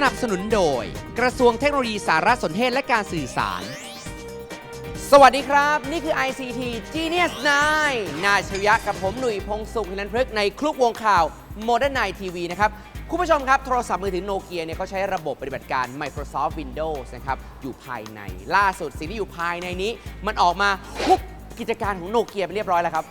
สนับสนุนโดย กระทรวงเทคโนโลยีสารสนเทศและการสื่อสาร สวัสดีครับ นี่คือ ICT Genius 9นายชริยะกับผมหนุ่ยพงศ์สุขินันพฤกษ์ในคลุกวงข่าว Modern Night TV นะครับ คุณผู้ชมครับ โทรศัพท์มือถือโนเกียเนี่ยเขาใช้ระบบปฏิบัติการ Microsoft Windows นะครับ อยู่ภายใน ล่าสุดสิ่งที่อยู่ภายในนี้ มันออกมาคุกกิจการของโนเกียไปเรียบร้อยแล้วครับ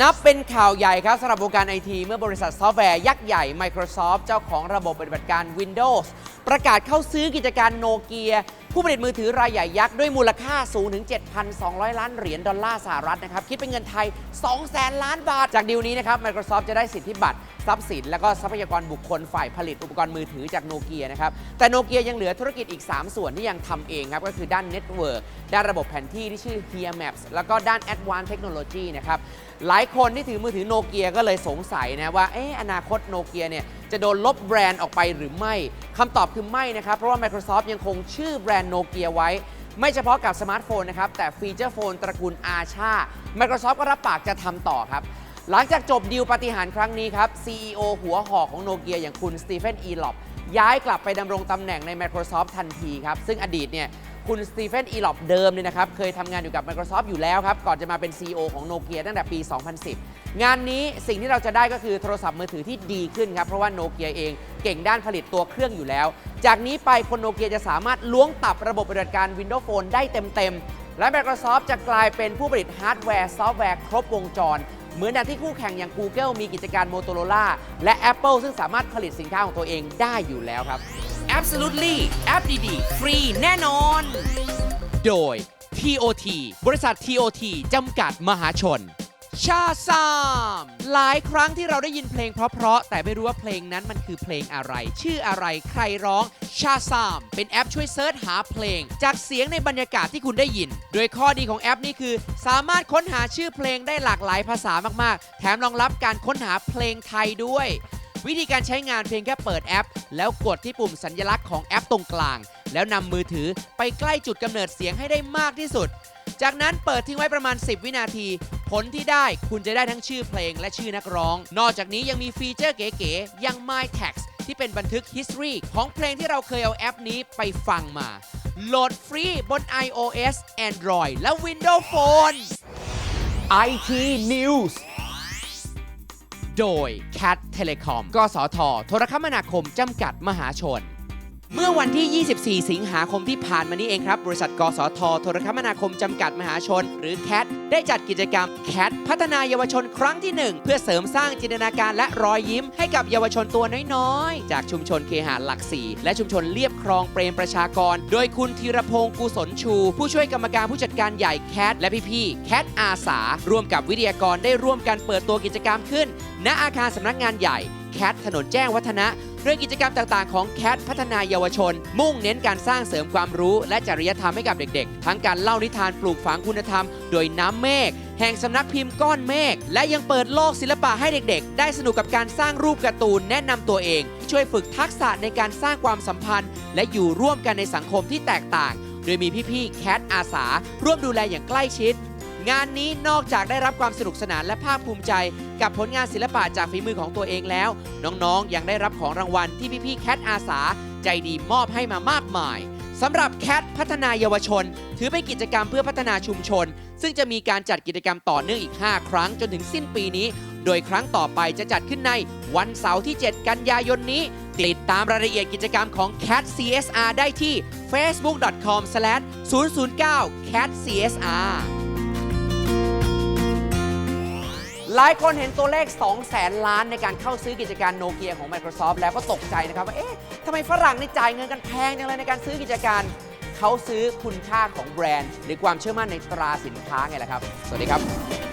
นับเป็นข่าวใหญ่ครับสำหรับวงการไอทีเมื่อบริษัทซอฟต์แวร์ยักษ์ใหญ่ Microsoft เจ้าของระบบปฏิบัติการ Windows ประกาศเข้าซื้อกิจการโนเกีย ผู้ผลิตมือถือรายใหญ่ยักษ์ด้วยมูลค่าสูงถึง 7,200 ล้านเหรียญดอลลาร์สหรัฐนะครับ คิดเป็นเงินไทย 200,000 ล้านบาท จากดีลนี้นะครับ Microsoft จะได้สิทธิบัตรทรัพย์สิน และก็ทรัพยากรบุคคลฝ่ายผลิตอุปกรณ์มือถือจากโนเกียนะครับ แต่โนเกียยังเหลือธุรกิจอีก 3 ส่วนที่ยังทำเองครับ ก็คือด้านเน็ตเวิร์กด้านระบบแผนที่ที่ชื่อ Here Maps แล้วก็ด้าน Advanced Technology นะครับหลายคนที่ถือมือถือโนเกียก็เลยสงสัยนะว่าเอ๊ะอนาคตโนเกียเนี่ยจะโดนลบแบรนด์ออกไปหรือไม่คำตอบคือไม่นะครับ เพราะว่า Microsoft ยังคงชื่อแบรนด์โนเกียไว้ ไม่เฉพาะกับสมาร์ทโฟนนะครับ แต่ฟีเจอร์โฟนตระกูลอาชา Microsoft ก็รับปากจะทำต่อครับ หลังจากจบดีลปฏิหารครั้งนี้ครับ CEO หัวหอกของโนเกียอย่างคุณสตีเฟนอีลอปย้ายกลับไปดำรงตำแหน่งใน Microsoft ทันทีครับ ซึ่งอดีตเนี่ย คุณสตีเฟนอีลอปเดิมเนี่ยนะครับ เคยทำงานอยู่กับ Microsoft อยู่แล้วครับ ก่อนจะมาเป็น CEO ของโนเกียตั้งแต่ปี 2010 งานนี้สิ่งที่เราจะได้ก็คือโทรศัพท์มือถือที่ดีขึ้นครับ เพราะว่าโนเกียเองเก่งด้านผลิตตัวเครื่องอยู่แล้ว จากนี้ไปคนโนเกียจะสามารถล้วงตับระบบปฏิบัติการ Windows Phone ได้เต็มๆ และ Microsoft จะกลายเป็นผู้ผลิตฮาร์ดแวร์ซอฟต์แวร์ครบวงจรเหมือนอย่างที่คู่แข่งอย่าง Google มีกิจการ Motorola และ Apple ซึ่งสามารถผลิตสินค้าของตัวเองได้อยู่แล้วครับ Absolutely แอปดีๆ ฟรีแน่นอน โดย TOT บริษัท TOT จำกัดมหาชน ชาซาม หลายครั้งที่เราได้ยินเพลงเพราะๆ แต่ไม่รู้ว่าเพลงนั้นมันคือเพลงอะไร ชื่ออะไรใครร้อง ชาซาม เป็นแอปช่วยเซิร์ชหาเพลง จากเสียงในบรรยากาศที่คุณได้ยิน โดยข้อดีของแอปนี้คือ สามารถค้นหาชื่อเพลงได้หลากหลายภาษามากๆ แถมรองรับการค้นหาเพลงไทยด้วย วิธีการใช้งานเพียงแค่เปิดแอป แล้วกดที่ปุ่มสัญลักษณ์ของแอปตรงกลาง แล้วนำมือถือไปใกล้จุดกำเนิดเสียงให้ได้มากที่สุด จากนั้นเปิดทิ้งไว้ประมาณ 10 วินาที ผลที่ได้คุณจะได้ทั้งชื่อเพลงและชื่อนักร้อง นอกจากนี้ยังมีฟีเจอร์เก๋ๆอย่าง My Text ที่เป็นบันทึก history ของเพลงที่เราเคยเอาแอปนี้ไปฟังมา โหลดฟรีบน iOS Android และ Windows Phone IT News โดย Cat Telecom กสทโทรคมนาคมจำกัดมหาชน เมื่อวันที่ 24 สิงหาคมที่ผ่านมานี้เองครับ บริษัท กสท โทรคมนาคม จำกัดมหาชน หรือ CAT ได้จัดกิจกรรม CAT พัฒนาเยาวชนครั้งที่ 1 เพื่อเสริมสร้างจินตนาการและรอยยิ้มให้กับเยาวชนตัวน้อยๆ จากชุมชนเคหะหลักสี่และชุมชนเลียบคลองเปรมประชากร โดยคุณธีรพงศ์กุศลชู ผู้ช่วยกรรมการผู้จัดการใหญ่ CAT และพี่ๆ CAT อาสา ร่วมกับวิทยากรได้ร่วมกันเปิดตัวกิจกรรมขึ้น ณอาคารสำนักงานใหญ่ แคทถนนแจ้งวัฒนะเรื่องกิจกรรมต่างๆของแคทพัฒนายาวชน มุ่งเน้นการสร้างเสริมความรู้และจริยธรรมให้กับเด็กๆ ทั้งการเล่านิทานปลูกฝังคุณธรรม โดยน้ำเมฆแห่งสำนักพิมพ์ก้อนเมฆและยังเปิดโลกศิลปะให้เด็กๆ ได้สนุกกับการสร้างรูปการ์ตูนแนะนำตัวเอง ช่วยฝึกทักษะในการสร้างความสัมพันธ์ และอยู่ร่วมกันในสังคมที่แตกต่าง โดยมีพี่ๆแคทอาสา ร่วมดูแลอย่างใกล้ชิด งานนี้นอกจากได้รับความสนุกสนานและภาคภูมิใจ กับผลงานศิลปะจากฝีมือของตัวเองแล้ว น้องๆ ยังได้รับของรางวัลที่พี่ๆแคทอาสา ใจดีมอบให้มามากมายสำหรับแคทพัฒนายาวชน ถือเป็นกิจกรรมเพื่อพัฒนาชุมชน ซึ่งจะมีการจัดกิจกรรมต่อเนื่องอีก 5 ครั้งจนถึงสิ้นปีนี้ โดยครั้งต่อไปจะจัดขึ้นในวันเสาร์ที่ 7 กันยายนนี้ ติดตามรายละเอียดกิจกรรมของ Cat CSR ได้ที่ facebook.com/009 cat CSR หลายคนเห็นตัวเลข2แสนล้านในการเข้าซื้อกิจการโนเกียของ Microsoft แล้วก็ตกใจนะครับว่า เอ๊ะทำไมฝรั่งนี่จ่ายเงินกันแพงจังเลยในการซื้อกิจการ เขาซื้อคุณค่าของแบรนด์ หรือความเชื่อมั่นในตราสินค้าไงล่ะครับ สวัสดีครับ